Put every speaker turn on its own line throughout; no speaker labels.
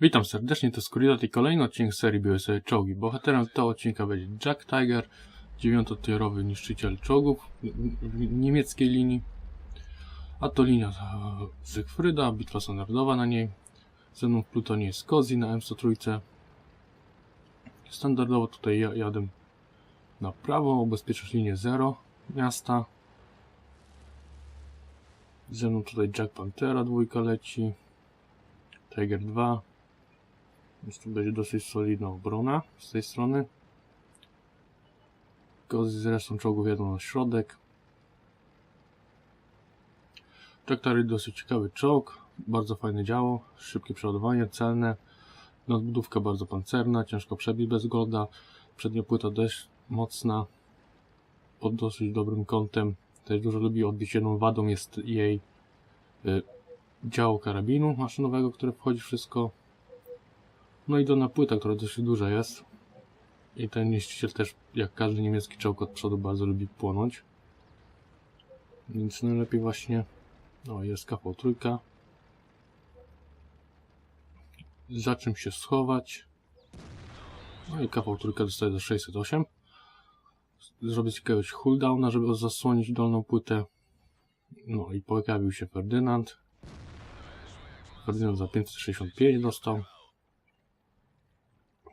Witam serdecznie, to Skuridat i kolejny odcinek serii Biłe sobie czołgi. Bohaterem tego odcinka będzie Jack Tiger, dziewiątotierowy niszczyciel czołgów niemieckiej linii. A to linia z- Zygfryda, bitwa standardowa na niej. Ze mną w plutonie jest Kozi na M103. Standardowo tutaj ja jadę na prawo, ubezpieczasz linię 0 miasta. Ze mną tutaj Jack Pantera dwójka leci. Tiger 2. Więc tu będzie dosyć solidna obrona z tej strony. Kozy z resztą czołgów jadą na środek. Traktory dosyć ciekawy czołg, bardzo fajne działo, szybkie przeładowanie, celne. Nadbudówka bardzo pancerna, ciężko przebić bez golda. Przednia płyta dość mocna, pod dosyć dobrym kątem. Też dużo lubi odbić. Jedną wadą jest jej y, działo karabinu maszynowego, które wchodzi wszystko. No i dolna płyta, która dosyć duża jest. I ten niszczyciel też, jak każdy niemiecki czołg od przodu, bardzo lubi płonąć. Więc najlepiej właśnie... O, jest kawał trójka. Za czym się schować. No i kawał trójka dostaje do 608. Zrobię jakiegoś cooldowna, żeby zasłonić dolną płytę. No i pojawił się Ferdynand. Ferdynand za 565 dostał.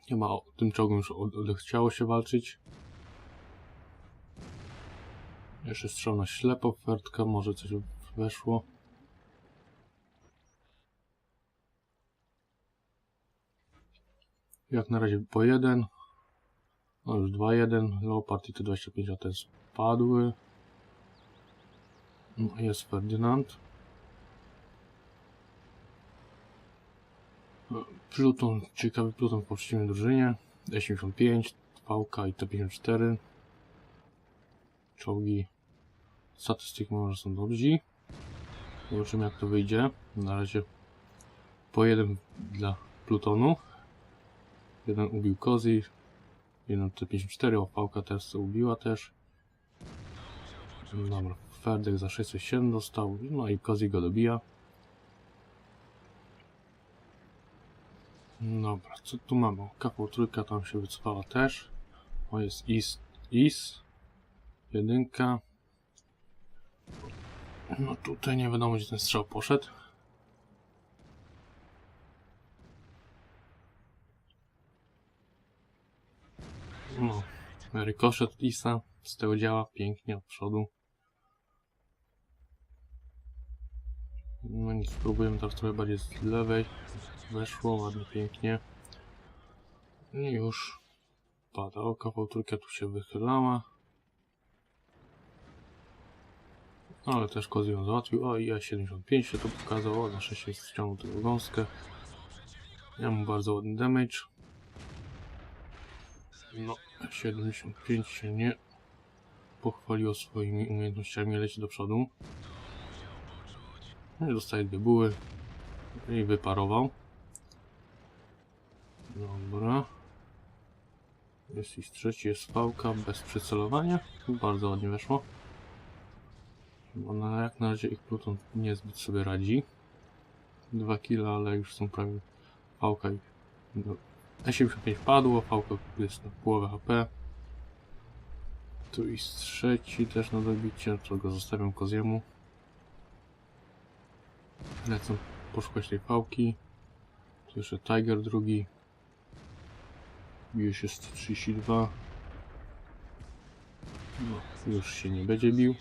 Chyba tym czołgiem już od- odechciało się walczyć. Jeszcze strzał na ślepo, Ferdka, może coś weszło. Jak na razie po jeden. No już 2-1. Leopard i T25 AT spadły. No, jest Ferdynand. Pluton, ciekawy Pluton w poczciwnej drużynie. E75, VK i T54. Czołgi statystyk może są dobrzy. Zobaczymy jak to wyjdzie. Na razie po jeden dla Plutonu. Jeden ubił Kozi. Jeden T54, o VK też ubiła też. Dobra, Ferdek za 607 dostał. No i Kozi go dobija. Dobra, co tu mamy? Kawał trójka tam się wycofała też. O, jest Is. Is. Jedynka. No tutaj nie wiadomo gdzie ten strzał poszedł. No, rykoszet Isa z tego działa pięknie od przodu. No nic, spróbujemy teraz trochę bardziej z lewej. Weszło ładnie, pięknie. I już pada. O, kawał trójka tu się wychylała. Ale też Kozy ją załatwił. O, i A75 się tu pokazał. O, na szczęście ściągnął tę gąskę. Ja mu bardzo ładny damage. No, 75 się nie pochwaliło swoimi umiejętnościami, leci do przodu. Dostaje dwie buły i wyparował. Dobra. Jest i trzeci, jest fałka bez przycelowania. Bardzo ładnie weszło. Bo na, jak na razie ich Pluton niezbyt sobie radzi. Dwa killa, ale już są prawie fałka i... No, E75 padło, fałka jest na połowę HP. Tu i trzeci też na dobicie, to go zostawiam koziemu. Lecą poszukać tej fałki. Tu jeszcze Tiger drugi. Bije się 132. No, już się nie będzie bił.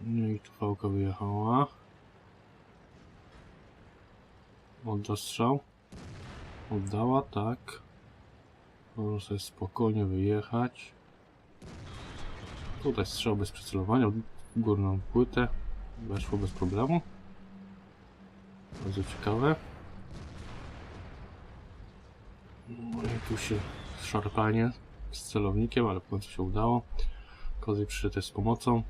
No i tu fałka wyjechała. Odda strzał. Oddała, tak. Może sobie spokojnie wyjechać. Tutaj strzał bez przycelowania w górną płytę. Weszło bez problemu. Bardzo ciekawe. No i tu się szarpanie z celownikiem, ale w końcu się udało. Kozy przyszedł z pomocą.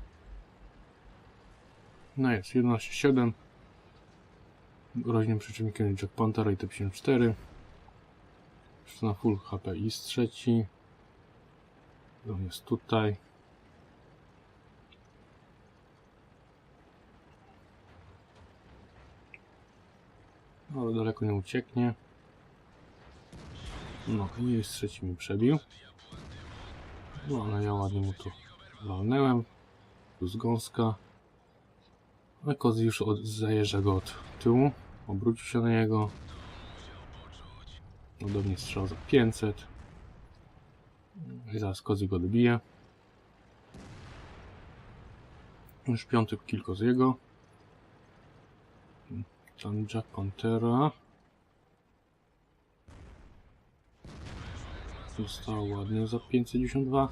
No jest 11.7. Groźnym przeciwnikiem jest Jack Panther i T54. Jeszcze na full HP i z trzeci. On jest tutaj. Ale daleko nie ucieknie. No i jest trzeci mi przebił. No ale ja ładnie mu tu walnęłem. Tu z gąska. Ale Kozy już od, zajeżdża go od tyłu. Obrócił się na niego. Podobnie strzał za 500. I zaraz Kozy go dobije. Już piąty kilko z jego. Tam Jack Pantera. Zostało ładnie za 592.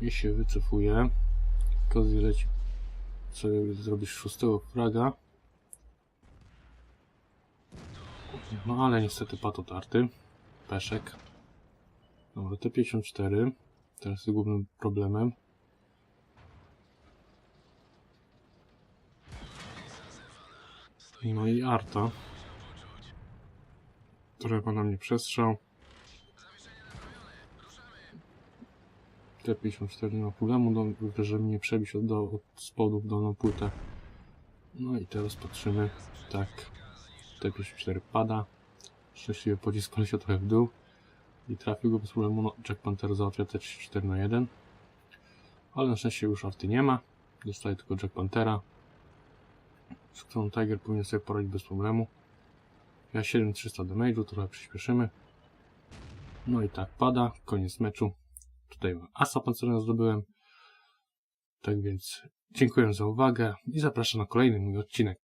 I się wycofuje. Kozy leci sobie zrobisz szóstego fraga. No ale niestety pato tarty. Peszek. Dobra, T54. Teraz jest głównym problemem. No i Arta. Która ma na mnie przestrzał. T54 nie ma problemu, do, żeby mnie przebić od, do, od spodu w dolną płytę. No i teraz patrzymy. Tak. T54 pada. Szczęśliwie pocisk poleciał trochę w dół. I trafił go bez problemu. No, Jack Panther załatwia T4 na 1. Ale na szczęście już arty nie ma. Dostaje tylko Jack Panthera. Z którą Tiger powinien sobie poradzić bez problemu. Ja 7300 damage'u, trochę przyspieszymy. No i tak pada, koniec meczu. Tutaj asa pancernego zdobyłem. Tak więc dziękuję za uwagę i zapraszam na kolejny mój odcinek.